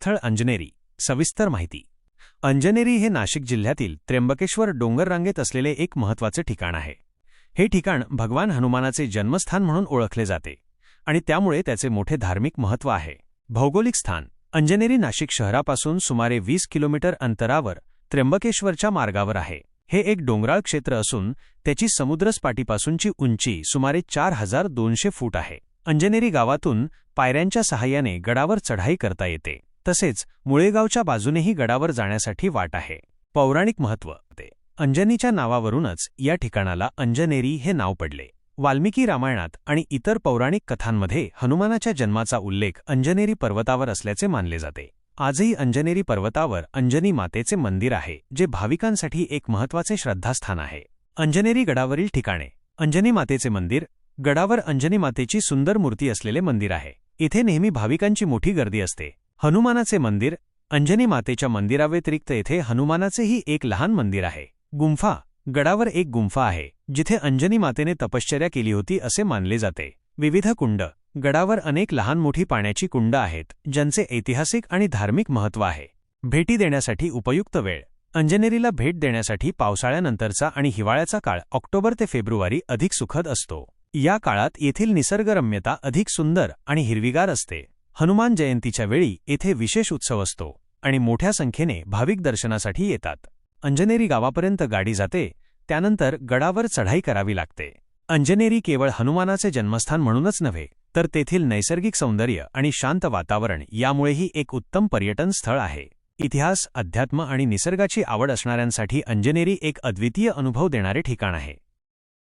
स्थळ अंजनेरी. सविस्तर माहिती. अंजनेरी हे नाशिक जिल्ह्यातील त्र्यंबकेश्वर डोंगर रांगेत असलेले एक महत्त्वाचे ठिकाण आहे. हे ठिकाण भगवान हनुमानाचे जन्मस्थान म्हणून ओळखले जाते आणि त्यामुळे त्याचे मोठे धार्मिक महत्त्व आहे. भौगोलिक स्थान. अंजनेरी नाशिक शहरापासून सुमारे वीस किलोमीटर अंतरावर त्र्यंबकेश्वरच्या मार्गावर आहे. हे एक डोंगराळ क्षेत्र असून त्याची समुद्रसपाटीपासूनची उंची सुमारे चार हजार दोनशे फूट आहे. अंजनेरी गावातून पायऱ्यांच्या सहाय्याने गडावर चढाई करता येते. तसेच मुळेगावच्या बाजूनेही गडावर जाण्यासाठी वाट आहे. पौराणिक महत्त्व ते. अंजनीच्या नावावरूनच या ठिकाणाला अंजनेरी हे नाव पडले. वाल्मिकी रामायणात आणि इतर पौराणिक कथांमध्ये हनुमानाच्या जन्माचा उल्लेख अंजनेरी पर्वतावर असल्याचे मानले जाते. आजही अंजनेरी पर्वतावर अंजनी मातेचे मंदिर आहे जे भाविकांसाठी एक महत्त्वाचे श्रद्धास्थान आहे. अंजनेरी गडावरील ठिकाणे. अंजनी मातेचे मंदिर. गडावर अंजनी मातेची सुंदर मूर्ती असलेले मंदिर आहे. इथे नेहमी भाविकांची मोठी गर्दी असते. हनुमानाचे मंदिर अंजनी मातेच्या मंदिराव्यतिरिक्त येथे हनुमानाचेही एक लहान मंदिर आहे. गुंफा गडावर एक गुंफा आहे जिथे अंजनी मातेने तपश्चर्या केली होती असे मानले जाते. विविध कुंड गडावर अनेक लहान मोठी पाण्याची कुंड आहेत ज्यांचे ऐतिहासिक आणि धार्मिक महत्त्व आहे. भेटी देण्यासाठी उपयुक्त वेळ. अंजनेरीला भेट देण्यासाठी पावसाळ्यानंतरचा आणि हिवाळ्याचा काळ ऑक्टोबर ते फेब्रुवारी अधिक सुखद असतो. या काळात येथील निसर्गरम्यता अधिक सुंदर आणि हिरवीगार असते. हनुमान जयंतीच्या वेळी येथे विशेष उत्सव असतो आणि मोठ्या संख्येने भाविक दर्शनासाठी येतात. अंजनेरी गावापर्यंत गाडी जाते त्यानंतर गडावर चढाई करावी लागते. अंजनेरी केवळ हनुमानाचे जन्मस्थान म्हणूनच नव्हे तर तेथील नैसर्गिक सौंदर्य आणि शांत वातावरण यामुळेही एक उत्तम पर्यटन स्थळ आहे. इतिहास अध्यात्म आणि निसर्गाची आवड असणाऱ्यांसाठी अंजनेरी एक अद्वितीय अनुभव देणारे ठिकाण आहे.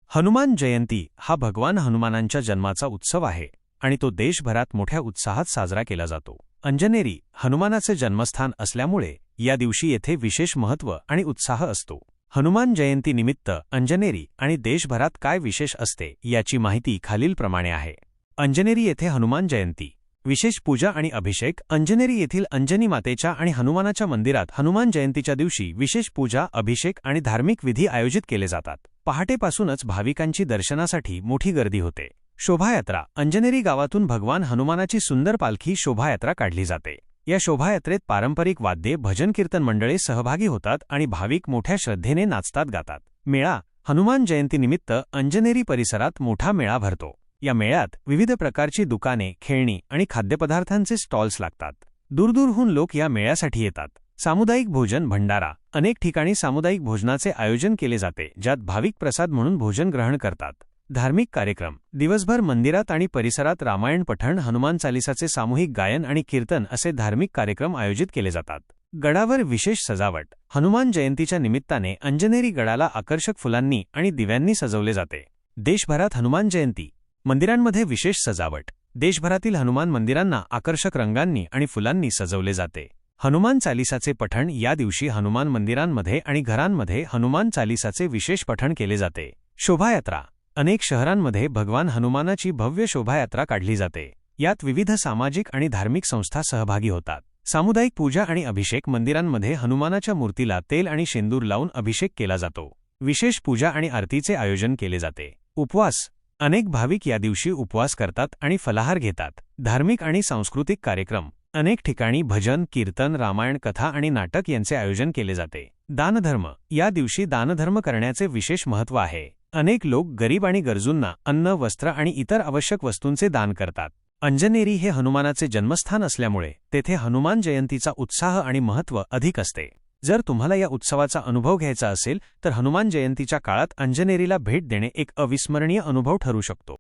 हनुमान जयंती हा भगवान हनुमानांच्या जन्माचा उत्सव आहे. आणि तो देशभरात मोठ्या उत्साहात साजरा केला जातो. अंजनेरी हनुमानाचे जन्मस्थान असल्यामुळे या दिवशी येथे विशेष महत्त्व आणि उत्साह असतो. हनुमान जयंतीनिमित्त अंजनेरी आणि देशभरात काय विशेष असते याची माहिती खालीलप्रमाणे आहे. अंजनेरी येथे हनुमान जयंती. विशेष पूजा आणि अभिषेक अंजनेरी येथील अंजनी मातेच्या आणि हनुमानाच्या मंदिरात हनुमान जयंतीच्या दिवशी विशेष पूजा अभिषेक आणि धार्मिक विधी आयोजित केले जातात. पहाटेपासूनच भाविकांची दर्शनासाठी मोठी गर्दी होते. शोभायात्रा अंजनेरी गावातून भगवान हनुमानाची सुंदर पालखी शोभायात्रा काढली जाते. या शोभायात्रेत पारंपरिक वाद्ये भजन कीर्तन मंडळे सहभागी होतात आणि भाविक मोठ्या श्रद्धेने नाचतात गातात. मेळा हनुमान जयंतीनिमित्त अंजनेरी परिसरात मोठा मेळा भरतो. या मेळ्यात विविध प्रकारची दुकाने खेळणी आणि खाद्यपदार्थांचे स्टॉल्स लागतात. दूरदूरहून लोक या मेळ्यासाठी येतात. सामुदायिक भोजन भंडारा अनेक ठिकाणी सामुदायिक भोजनाचे आयोजन केले जाते ज्यात भाविक प्रसाद म्हणून भोजन ग्रहण करतात. धार्मिक कार्यक्रम दिवसभर मंदिरात आणि परिसरात रामायण पठण हनुमान चालिसाचे सामूहिक गायन आणि कीर्तन असे धार्मिक कार्यक्रम आयोजित केले जातात. गडावर विशेष सजावट हनुमान जयंतीच्या निमित्ताने अंजनेरी गडाला आकर्षक फुलांनी आणि दिव्यांनी सजवले जाते. देशभरात हनुमान जयंती मंदिरांमध्ये विशेष सजावट देशभरातील हनुमान मंदिरांना आकर्षक रंगांनी आणि फुलांनी सजवले जाते. हनुमान चालिसाचे पठण या दिवशी हनुमान मंदिरांमध्ये आणि घरांमध्ये हनुमान चालिसाचे विशेष पठण केले जाते. शोभायात्रा अनेक शहरांमध्ये भगवान हनुमानाची भव्य शोभायात्रा काढली जाते. यात विविध सामाजिक आणि धार्मिक संस्था सहभागी होतात. सामुदायिक पूजा आणि अभिषेक मंदिरांमध्ये हनुमानाच्या मूर्तीला तेल आणि शेंदूर लावून अभिषेक केला जातो. विशेष पूजा आणि आरतीचे आयोजन केले जाते. उपवास. अनेक भाविक या दिवशी उपवास करतात आणि फलाहार घेतात. धार्मिक आणि सांस्कृतिक कार्यक्रम. अनेक ठिकाणी भजन कीर्तन रामायण कथा आणि नाटक यांचे आयोजन केले जाते. दानधर्म. या दिवशी दानधर्म करण्याचे विशेष महत्त्व आहे. अनेक लोक गरीब आणि गरजूंना अन्न वस्त्र आणि इतर आवश्यक वस्तूंचे दान करतात. अंजनेरी हे हनुमानाचे जन्मस्थान असल्यामुळे तेथे हनुमान जयंतीचा उत्साह आणि महत्त्व अधिक असते. जर तुम्हाला या उत्सवाचा अनुभव घ्यायचा असेल तर हनुमान जयंतीच्या काळात अंजनेरीला भेट देणे एक अविस्मरणीय अनुभव ठरू शकतो.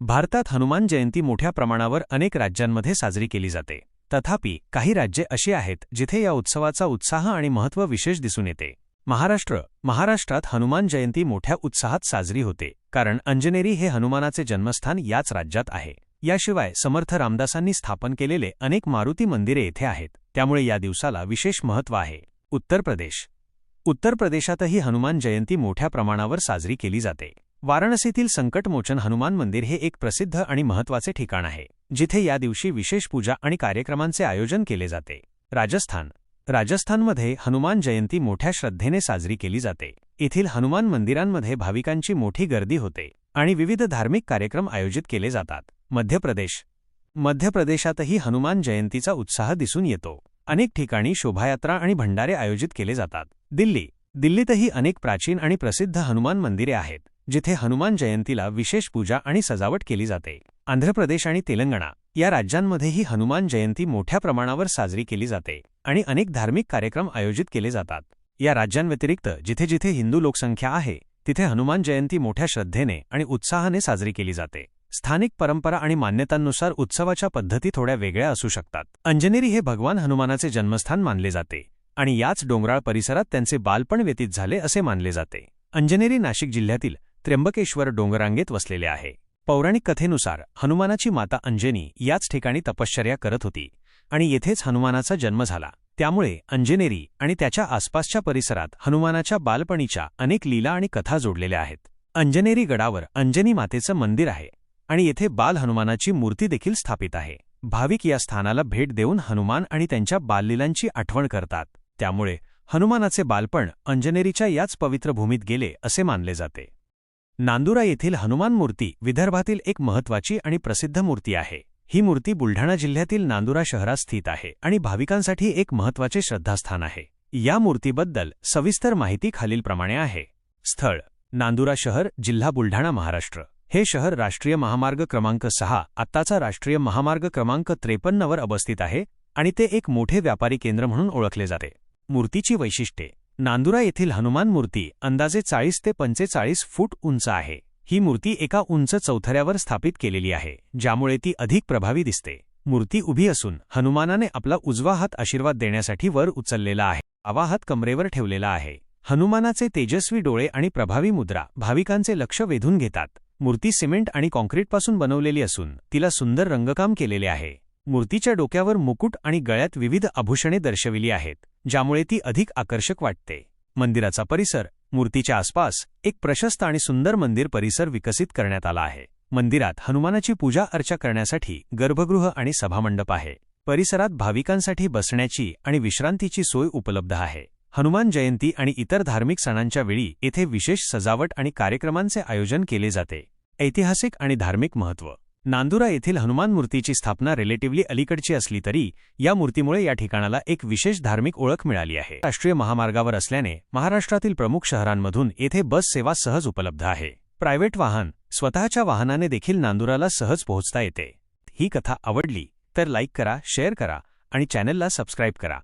भारतात हनुमान जयंती मोठ्या प्रमाणावर अनेक राज्यांमध्ये साजरी केली जाते. तथापि काही राज्ये अशी आहेत जिथे या उत्सवाचा उत्साह आणि महत्त्व विशेष दिसून येते. महाराष्ट्र महाराष्ट्रात हनुमान जयंती मोठ्या उत्साहात साजरी होते कारण अंजनेरी हे हनुमानाचे जन्मस्थान याच राज्यात आहे. याशिवाय समर्थ रामदासांनी स्थापन केलेले अनेक मारुती मंदिरे येथे आहेत त्यामुळे या दिवसाला विशेष महत्त्व आहे. उत्तर प्रदेश. उत्तर प्रदेशातही हनुमान जयंती मोठ्या प्रमाणावर साजरी केली जाते. वाराणसीतील संकटमोचन हनुमान मंदिर हे एक प्रसिद्ध आणि महत्त्वाचे ठिकाण आहे. जिथे या दिवशी विशेष पूजा आणि कार्यक्रमांचे आयोजन केले जाते. राजस्थान. राजस्थानमध्ये हनुमान जयंती मोठ्या श्रद्धेने साजरी केली जाते. येथील हनुमान मंदिरांमध्ये भाविकांची मोठी गर्दी होते आणि विविध धार्मिक कार्यक्रम आयोजित केले जातात. मध्य प्रदेश. मध्य प्रदेशातही हनुमान जयंतीचा उत्साह दिसून येतो. अनेक ठिकाणी शोभायात्रा आणि भंडारे आयोजित केले जातात. दिल्ली. दिल्लीतही अनेक प्राचीन आणि प्रसिद्ध हनुमान मंदिरे आहेत जिथे हनुमान जयंतीला विशेष पूजा आणि सजावट केली जाते. आंध्र प्रदेश आणि तेलंगणा या राज्यांमध्येही हनुमान जयंती मोठ्या प्रमाणावर साजरी केली जाते आणि अनेक धार्मिक कार्यक्रम आयोजित केले जातात. या राज्यांव्यतिरिक्त जिथे जिथे हिंदू लोकसंख्या आहे तिथे हनुमान जयंती मोठ्या श्रद्धेने आणि उत्साहाने साजरी केली जाते. स्थानिक परंपरा आणि मान्यतांनुसार उत्सवाच्या पद्धती थोड्या वेगळ्या असू शकतात. अंजनेरी हे भगवान हनुमानाचे जन्मस्थान मानले जाते आणि याच डोंगराळ परिसरात त्यांचे बालपण व्यतीत झाले असे मानले जाते. अंजनेरी नाशिक जिल्ह्यातील त्र्यंबकेश्वर डोंगरांगेत वसलेले आहे. पौराणिक कथेनुसार हनुमानाची माता अंजनी याच ठिकाणी तपश्चर्या करत होती आणि येथेच हनुमानाचा जन्म झाला. त्यामुळे अंजनेरी आणि त्याच्या आसपासच्या परिसरात हनुमानाच्या बालपणीच्या अनेक लीला आणि कथा जोडलेल्या आहेत. अंजनेरी गडावर अंजनी मातेचं मंदिर आहे आणि येथे बाल हनुमानाची मूर्ती देखील स्थापित आहे. भाविक या स्थानाला भेट देऊन हनुमान आणि त्यांच्या बाललीलांची आठवण करतात. त्यामुळे हनुमानाचे बालपण अंजनेरीच्या याच पवित्र भूमीत गेले असे मानले जाते. नांदुरा येथील हनुमान मूर्ती विदर्भातील एक महत्वाची आणि प्रसिद्ध मूर्ती आहे. ही मूर्ती बुलढाणा जिल्ह्यातील नांदुरा शहरात स्थित आहे आणि भाविकांसाठी एक महत्त्वाचे श्रद्धास्थान आहे. या मूर्तीबद्दल सविस्तर माहिती खालीलप्रमाणे आहे. स्थळ नांदुरा शहर जिल्हा बुलढाणा महाराष्ट्र. हे शहर राष्ट्रीय महामार्ग क्रमांक सहा आत्ताचा राष्ट्रीय महामार्ग क्रमांक त्रेपन्नवर अवस्थित आहे आणि ते एक मोठे व्यापारी केंद्र म्हणून ओळखले जाते. मूर्तीची वैशिष्ट्ये. नांदुरा येथील हनुमान मूर्ती अंदाजे चाळीस ते पंचेचाळीस फूट उंच आहे. ही मूर्ती एका उंच चौथऱ्यावर स्थापित केलेली आहे ज्यामुळे ती अधिक प्रभावी दिसते. मूर्ती उभी असून हनुमानाने आपला उजवा हात आशीर्वाद देण्यासाठी वर उचललेला आहे आवा हात कमरेवर ठेवलेला आहे. हनुमानाचे तेजस्वी डोळे आणि प्रभावी मुद्रा भाविकांचे लक्ष वेधून घेतात. मूर्ती सिमेंट आणि कॉन्क्रीटपासून बनवलेली असून तिला सुंदर रंगकाम केलेले आहे. मूर्तीच्या डोक्यावर मुकुट आणि गळ्यात विविध आभूषणे दर्शविली आहेत ज्यामुळे ती अधिक आकर्षक वाटते. मंदिराचा परिसर मूर्तीच्या आसपास एक प्रशस्त आणि सुंदर मंदिर परिसर विकसित करण्यात आला आहे. मंदिरात हनुमानाची पूजा अर्चा करण्यासाठी गर्भगृह आणि सभामंडप आहे. परिसरात भाविकांसाठी बसण्याची आणि विश्रांतीची सोय उपलब्ध आहे. हनुमान जयंती आणि इतर धार्मिक सणांच्या वेळी येथे विशेष सजावट आणि कार्यक्रमांचे आयोजन केले जाते. ऐतिहासिक आणि धार्मिक महत्त्व नांदुरा येथील हनुमान मूर्तीची स्थापना रिलेटिव्हली अलीकडची असली तरी या मूर्तीमुळे या ठिकाणाला एक विशेष धार्मिक ओळख मिळाली आहे. राष्ट्रीय महामार्गावर असल्याने महाराष्ट्रातील प्रमुख शहरांमधून येथे बस सेवा सहज उपलब्ध आहे. प्रायव्हेट वाहन स्वतःच्या वाहनाने देखील नांदुराला सहज पोहोचता येते. ही कथा आवडली तर लाईक करा शेअर करा आणि चॅनलला सबस्क्राईब करा.